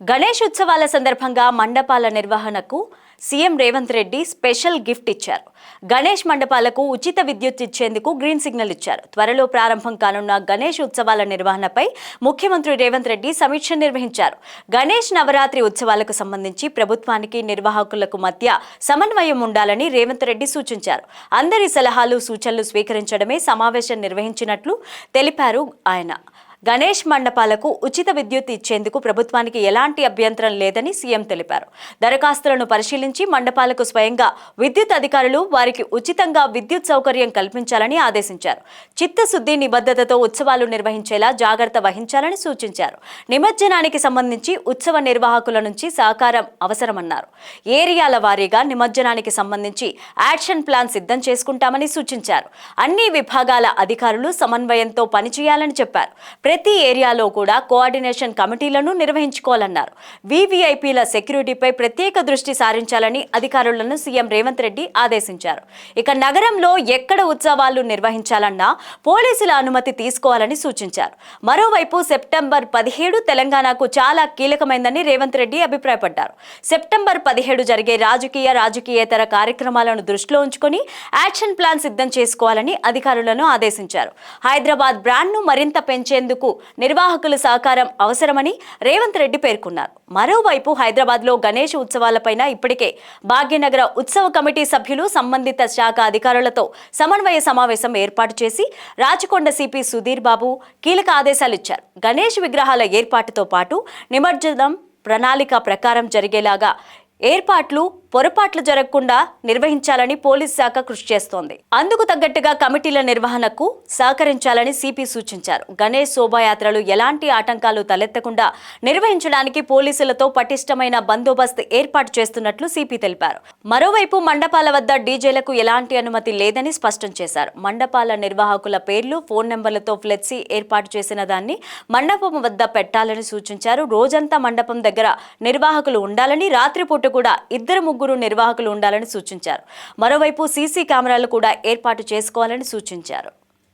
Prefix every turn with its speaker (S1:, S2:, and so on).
S1: గణేష్ ఉత్సవాల సందర్భంగా మండపాల నిర్వహణకు CM Revanth Reddy special gift ఇచ్చారు. గణేష్ మండపాలకు ఉచిత విద్యుత్ ఇచ్చేందుకు గ్రీన్ సిగ్నల్ ఇచ్చారు. త్వరలో ప్రారంభం కానున్న గణేష్ ఉత్సవాల నిర్వహణపై ముఖ్యమంత్రి రేవంత్ రెడ్డి సమీక్ష నిర్వహించారు. గణేష్ నవరాత్రి ఉత్సవాలకు సంబంధించి ప్రభుత్వానికి నిర్వాహకులకు మధ్య సమన్వయం ఉండాలని రేవంత్ రెడ్డి సూచించారు. అందరి సలహాలు సూచనలు స్వీకరించడమే సమావేశం నిర్వహించినట్లు తెలిపారు ఆయన. గణేష్ మండపాలకు ఉచిత విద్యుత్ ఇచ్చేందుకు ప్రభుత్వానికి ఎలాంటి అభ్యంతరం లేదని సీఎం తెలిపారు. దరఖాస్తులను పరిశీలించి మండపాలకు స్వయంగా విద్యుత్ అధికారులు వారికి ఉచితంగా విద్యుత్ సౌకర్యం కల్పించాలని ఆదేశించారు. చిత్తశుద్ధి నిబద్ధతతో ఉత్సవాలు నిర్వహించేలా జాగ్రత్త వహించాలని సూచించారు. నిమజ్జనానికి సంబంధించి ఉత్సవ నిర్వాహకుల నుంచి సహకారం అవసరమన్నారు. ఏరియాల వారీగా నిమజ్జనానికి సంబంధించి యాక్షన్ ప్లాన్ సిద్ధం చేసుకుంటామని సూచించారు. అన్ని విభాగాల అధికారులు సమన్వయంతో పనిచేయాలని చెప్పారు. ప్రతి ఏరియాలో కూడా కోఆర్డినేషన్ కమిటీలను నిర్వహించుకోవాలన్నారు. వీవీఐపీల సెక్యూరిటీపై ప్రత్యేక దృష్టి సారించాలని అధికారులను సీఎం రేవంత్ రెడ్డి ఆదేశించారు. ఇక నగరంలో ఎక్కడ ఉత్సవాలు నిర్వహించాలన్నా పోలీసుల అనుమతి తీసుకోవాలని సూచించారు. మరోవైపు సెప్టెంబర్ పదిహేడు తెలంగాణకు చాలా కీలకమైందని రేవంత్ రెడ్డి అభిప్రాయపడ్డారు. సెప్టెంబర్ పదిహేడు జరిగే రాజకీయ రాజకీయేతర కార్యక్రమాలను దృష్టిలో ఉంచుకొని యాక్షన్ ప్లాన్ సిద్ధం చేసుకోవాలని అధికారులను ఆదేశించారు. హైదరాబాద్ బ్రాండ్ను మరింత పెంచేందుకు నిర్వాహకుల సహకారం అవసరమని రేవంత్ రెడ్డి పేర్కొన్నారు. మరోవైపు హైదరాబాద్లో గణేష్ ఉత్సవాలపైన ఇప్పటికే భాగ్యనగర ఉత్సవ కమిటీ సభ్యులు సంబంధిత శాఖ అధికారులతో సమన్వయ సమావేశం ఏర్పాటు చేసి రాచకొండ సిపి సుధీర్ బాబు కీలక ఆదేశాలు ఇచ్చారు. గణేష్ విగ్రహాల ఏర్పాటుతో పాటు నిమజ్జనం ప్రణాళిక ప్రకారం జరిగేలాగా ఏర్పాట్లు పొరపాట్లు జరగకుండా నిర్వహించాలని పోలీస్ శాఖ కృషి చేస్తోంది. అందుకు తగ్గట్టుగా కమిటీల నిర్వహణకు సహకరించాలని సిపి సూచించారు. గణేష్ శోభాయాత్రలు ఎలాంటి ఆటంకాలు తలెత్తకుండా నిర్వహించడానికి పోలీసులతో పటిష్టమైన బందోబస్తు ఏర్పాటు చేస్తున్నట్లు సిపి తెలిపారు. మరోవైపు మండపాల వద్ద డీజేలకు ఎలాంటి అనుమతి లేదని స్పష్టం చేశారు. మండపాల నిర్వాహకుల పేర్లు ఫోన్ నెంబర్లతో ఫ్లెక్సీ ఏర్పాటు చేసిన దాన్ని మండపం వద్ద పెట్టాలని సూచించారు. రోజంతా మండపం దగ్గర నిర్వాహకులు ఉండాలని రాత్రిపూట కూడా ఇద్దరు ముగ్గురు నిర్వాహకులు ఉండాలని సూచించారు. మరోవైపు సీసీ కెమెరాలు కూడా ఏర్పాటు చేసుకోవాలని సూచించారు.